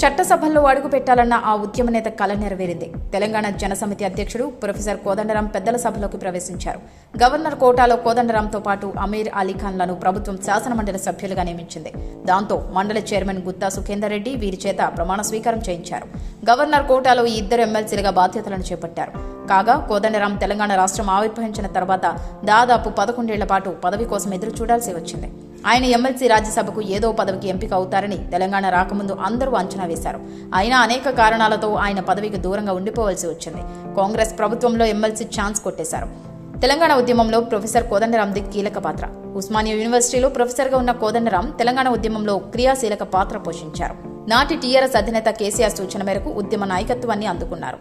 చట్టసభల్లో అడుగు పెట్టాలన్న ఆ ఉద్యమ నేత కల నెరవేరింది. తెలంగాణ జనసమితి అధ్యక్షుడు ప్రొఫెసర్ కోదండరాం పెద్దల సభలోకి ప్రవేశించారు. గవర్నర్ కోటాలో కోదండరాంతో పాటు అమీర్ అలీఖాన్లను ప్రభుత్వం శాసనమండలి సభ్యులుగా నియమించింది. దాంతో మండలి చైర్మన్ గుత్తా సుఖేందర్ రెడ్డి వీరి చేత ప్రమాణ స్వీకారం చేయించారు. గవర్నర్ కోటాలో ఈ ఇద్దరు ఎమ్మెల్సీలుగా బాధ్యతలను చేపట్టారు. కాగా కోదండరాం తెలంగాణ రాష్ట్రం ఆవిర్భవించిన తర్వాత దాదాపు పదకొండేళ్ళ పాటు పదవి కోసం ఎదురు చూడాల్సి వచ్చింది. ఆయన ఎమ్మెల్సీ రాజ్యసభకు ఏదో పదవికి ఎంపిక అవుతారని తెలంగాణ రాకముందు అందరూ అంచనా వేశారు. అయినా అనేక కారణాలతో ఆయన పదవికి దూరంగా ఉండిపోవలసి వచ్చింది. కాంగ్రెస్ ప్రభుత్వంలో ఎమ్మెల్సీ ఛాన్స్ కొట్టేశారు. తెలంగాణ ఉద్యమంలో ప్రొఫెసర్ కోదండరాంది కీలక పాత్ర. ఉస్మానియా యూనివర్సిటీలో ప్రొఫెసర్గా ఉన్న కోదండరాం తెలంగాణ ఉద్యమంలో క్రియాశీలక పాత్ర పోషించారు. నాటి టీఆర్ఎస్ అధినేత కేసీఆర్ సూచన మేరకు ఉద్యమ నాయకత్వాన్ని అందుకున్నారు.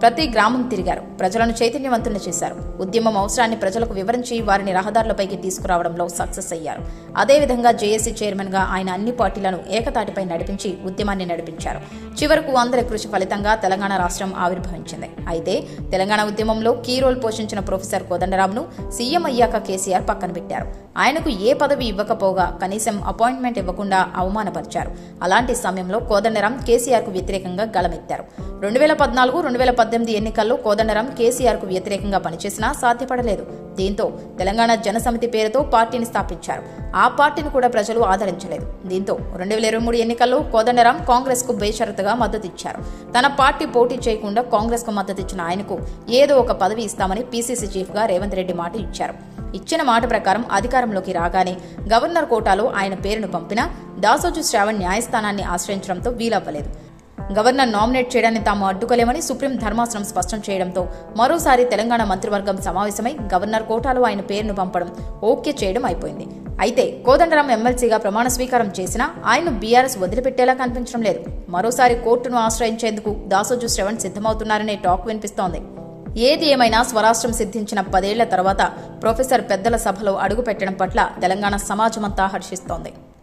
ప్రతి గ్రామం తిరిగారు. ప్రజలను చైతన్యవంతులను చేశారు. ఉద్యమం అవసరాన్ని ప్రజలకు వివరించి వారిని రహదారులపైకి తీసుకురావడంలో సక్సెస్ అయ్యారు. అదేవిధంగా జేఏసీ చైర్మన్గా ఆయన అన్ని పార్టీలను ఏకతాటిపై నడిపించి ఉద్యమాన్ని నడిపించారు. చివరకు అందరి కృషి ఫలితంగా తెలంగాణ రాష్ట్రం ఆవిర్భవించింది. అయితే తెలంగాణ ఉద్యమంలో కీ రోల్ పోషించిన ప్రొఫెసర్ కోదండరామ్ను సీఎం అయ్యాక కేసీఆర్ పక్కన పెట్టారు. ఆయనకు ఏ పదవి ఇవ్వకపోగా కనీసం అపాయింట్మెంట్ ఇవ్వకుండా అవమానపరిచారు. అలాంటి సమయంలో కోదండరాం కేసీఆర్కు వ్యతిరేకంగా గలమెత్తారు రెండు వేల పద్నాలుగు రెండు వేల పద్దెనిమిది ఎన్నికల్లో కోదండరాం కేసీఆర్కు వ్యతిరేకంగా పనిచేసినా సాధ్యపడలేదు. దీంతో తెలంగాణ జనసమితి పేరుతో పార్టీని స్థాపించారు. ఆ పార్టీని కూడా ప్రజలు ఆదరించలేదు. దీంతో రెండు వేల ఇరవై మూడు ఎన్నికల్లో కోదండరాం కాంగ్రెస్కు బేషరతుగా మద్దతిచ్చారు. తన పార్టీ పోటీ చేయకుండా కాంగ్రెస్కు మద్దతిచ్చిన ఆయనకు ఏదో ఒక పదవి ఇస్తామని పీసీసీ చీఫ్గా రేవంత్ రెడ్డి మాట ఇచ్చారు. ఇచ్చిన మాట ప్రకారం అధికారంలోకి రాగానే గవర్నర్ కోటాలో ఆయన పేరును పంపినా దాసోజు శ్రావణ్ న్యాయస్థానాన్ని ఆశ్రయించడంతో వీలవ్వలేదు. గవర్నర్ నామినేట్ చేయడాన్ని తాము అడ్డుకోలేమని సుప్రీం ధర్మాసనం స్పష్టం చేయడంతో మరోసారి తెలంగాణ మంత్రివర్గం సమావేశమై గవర్నర్ కోటాలో ఆయన పేరును పంపడం ఓకే చేయడం అయిపోయింది. అయితే కోదండరాం ఎమ్మెల్సీగా ప్రమాణ స్వీకారం చేసినా ఆయన బీఆర్ఎస్ వదిలిపెట్టేలా కనిపించడం లేదు. మరోసారి కోర్టును ఆశ్రయించేందుకు దాసోజు శ్రవణ్ సిద్ధమవుతున్నారనే టాక్ వినిపిస్తోంది. ఏది ఏమైనా స్వరాష్ట్రం సిద్ధించిన పదేళ్ళ తర్వాత ప్రొఫెసర్ పెద్దల సభలో అడుగుపెట్టడం పట్ల తెలంగాణ సమాజమంతా హర్షిస్తోంది.